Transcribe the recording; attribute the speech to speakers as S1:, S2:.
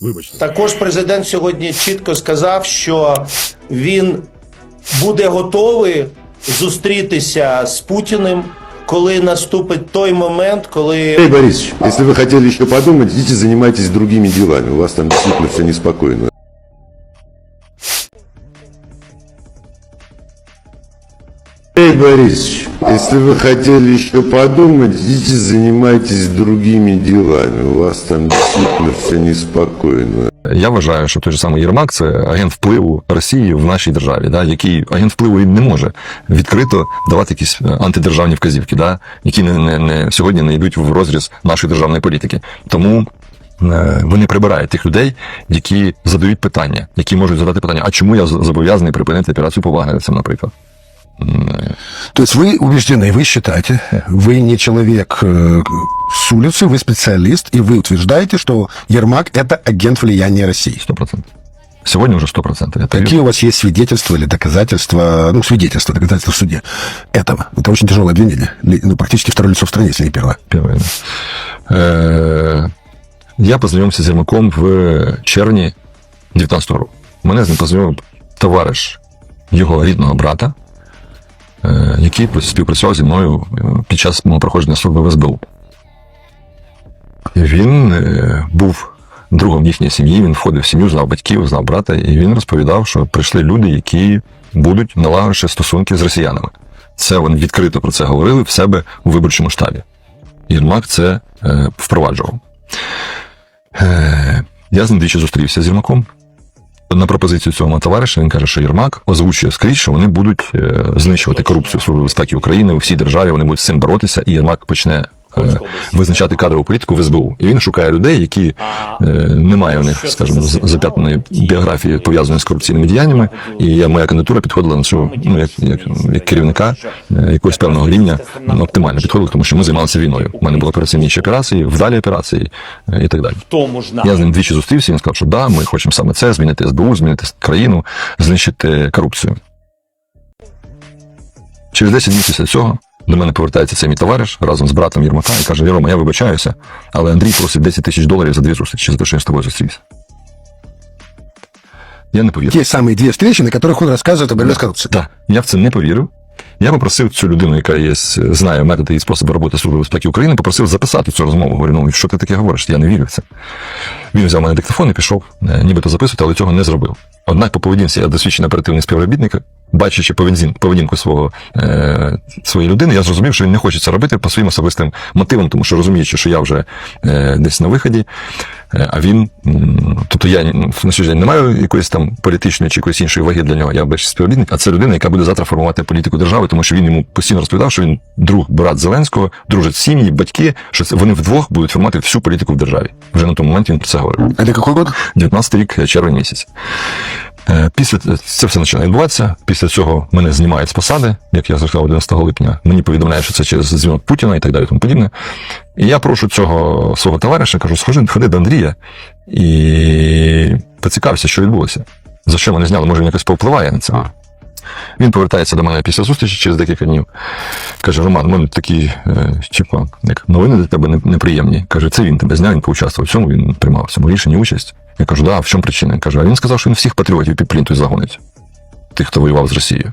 S1: Вибачте.
S2: Також президент сьогодні чітко сказав, що він буде готовий зустрітися з Путіним, коли наступить той момент, коли
S3: Борисович, якщо ви хотіли ще подумати, идите займайтесь другими ділами. У вас там дійсно все неспокойно. Борисович, если вы хотели еще подумать, идите занимайтесь другими делами. У вас там действительно все неспокойно.
S4: Я вважаю, що той же самий Єрмак це агент впливу Росії в нашій державі, да, який агент впливу він не може відкрито давати якісь е, антидержавні вказівки, да, які не, не, не сьогодні не йдуть в розріз нашої державної політики. Тому е, вони прибирають тих людей, які задають питання, які можуть задати питання, а чому я зобов'язаний припинити операцію по наприклад.
S1: То есть вы убеждены, вы считаете, вы не человек э, с улицы, вы специалист, и вы утверждаете, что Ермак – это агент влияния России.
S4: 100%. Сьогодні вже 100%. Я
S1: Какие у вас есть свидетельства или доказательства, ну, свидетельства, доказательства в суде этого? Это очень тяжелое обвинение. Ли- Ну, практически второе лицо в стране, если не первое.
S4: Первое, да. Е, я познайомився з Єрмаком в червні 19-го року. Мене з ним познайомив товариш його рідного брата, е, який співпрацював зі мною е, під час мого проходження служби в СБУ. Він е, був другом їхньої сім'ї, він входив в сім'ю, знав батьків, знав брата, і він розповідав, що прийшли люди, які будуть налагодити стосунки з росіянами. Це вони відкрито про це говорили в себе у виборчому штабі. Єрмак це е, впроваджував. Е, я з ним двічі зустрівся з Єрмаком. На пропозицію цього товариша він каже, що Єрмак озвучує скрізь, що вони будуть е, знищувати корупцію в Службі безпеки України у всій державі, вони будуть з цим боротися, і Єрмак почне визначати кадрову політику в СБУ. І він шукає людей, які е, немає у них, скажімо, зап'ятаної біографії пов'язаної з корупційними діяннями. І я, моя кандидатура підходила на цю, ну як, як, як керівника е, якогось певного рівня ну, оптимально підходила, тому що ми займалися війною. У мене були операційніші операції, вдалі операції е, і так далі. Я з ним двічі зустрівся, він сказав, що да, ми хочемо саме це, змінити СБУ, змінити країну, знищити корупцію. Через 10 днів після цього до мене повертається цей мій товариш разом з братом Єрмака і каже: Єрома, я вибачаюся, але Андрій просить 10 тисяч доларів за дві зустрічі, за те, що я з тобою зустрівся. Я не повірив.
S1: Те самые две встречи, на которых он рассказывает о борьбе с коррупцией.
S4: Так, я в це не повірив. Я попросив цю людину, яка є, знає методи і способи роботи Служби безпеки України, попросив записати цю розмову. Говорю, ну що ти таке говориш? Я не вірю в це. Він взяв мене диктофон і пішов, е, нібито записувати, але цього не зробив. Однак по поведінці я досвідчений оперативний співробітник, бачачи поведін, поведінку свого, е, своєї людини, я зрозумів, що він не хоче це робити по своїм особистим мотивам, тому що розуміючи, що я вже е, десь на виході, е, а він, тобто я на сьогодні не маю якоїсь там політичної чи якоїсь іншої ваги для нього, я більше співробітник, а це людина, яка буде завтра формувати політику держави, тому що він йому постійно розповідав, що він друг, брат Зеленського, дружать сім'ї, батьки, що це вони вдвох будуть формувати всю політику в державі. Вже на тому моменті він про це говорив.
S1: Это какой год?
S4: 19 рік, червень місяць. Е, Після це все починає відбуватися. Після цього мене знімають з посади, як я сказав 11 липня. Мені повідомляють, що це через дзвінок Путіна і так далі, тому подібне. І я прошу цього свого товариша, кажу, схожи, ходи до Андрія і поцікався, що відбулося. За що мене зняли? Може, він якось повпливає на це. Він повертається до мене після зустрічі через декілька днів. Каже: Роман, у мене такі типа, як новини для тебе неприємні. Каже, це він тебе зняв, він поучаствував в цьому, він приймав в цьому рішенні участь. Я кажу, да, в чому причина? Каже, а він сказав, що він всіх патріотів під плінтою загонить. Тих, хто воював з Росією.